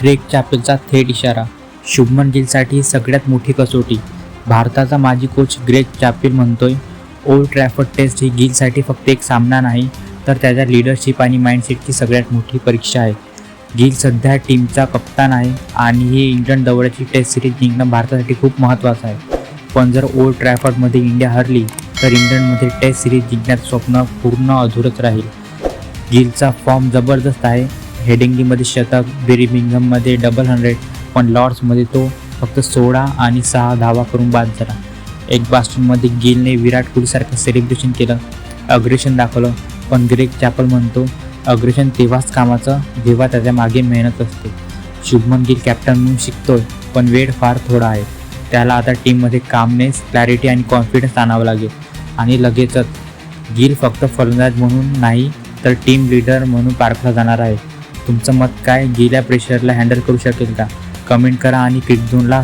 Greg चॅपेलचा थेट इशारा. शुभमन गिलसाठी सगळ्यात मोठी कसोटी. भारताचा माजी कोच ग्रेग चॅपेल म्हणतोय ओल्ड ट्रॅफर्ड टेस्ट ही गिलसाठी फक्त एक सामना नाही तर त्याच्या लिडरशिप आणि माइंडसेटची सगळ्यात मोठी परीक्षा आहे. गिल सध्या टीमचा कप्तान आहे आणि ही इंग्लंड दौऱ्याची टेस्ट सिरीज जिंकणं भारतासाठी खूप महत्त्वाचं आहे. पण जर ओल्ड ट्रॅफर्डमध्ये इंडिया हरली तर इंग्लंडमध्ये टेस्ट सिरीज जिंकण्याचं स्वप्न पूर्ण अधुरच राहील. गिलचा फॉर्म जबरदस्त आहे हेडिंगीमध्ये शतक बिरिमिंगममध्ये डबल हंड्रेड पण लॉर्ड्समध्ये तो फक्त सोळा आणि सहा धावा करून बाद झाला. एक बास्टनमध्ये गिलने विराट कोहलीसारखं सेलिब्रेशन केलं अग्रेशन दाखवलं पण ग्रेग चॅपल म्हणतो अग्रेशन तेव्हाच कामाचं जेव्हा त्याच्यामागे मेहनत असते. शुभमन गिल कॅप्टन म्हणून शिकतोय पण वेळ फार थोडा आहे. त्याला आता टीममध्ये कामनेस क्लॅरिटी आणि कॉन्फिडन्स आणावं लागेल. आणि लगेचच गिल फक्त फलंदाज म्हणून नाही तर टीम लीडर म्हणून पारखला जाणार आहे. तुमचं मत काय? गेल्या प्रेशरला हँडल करू शकेल का? कमेंट करा आणि क्लिक दोनला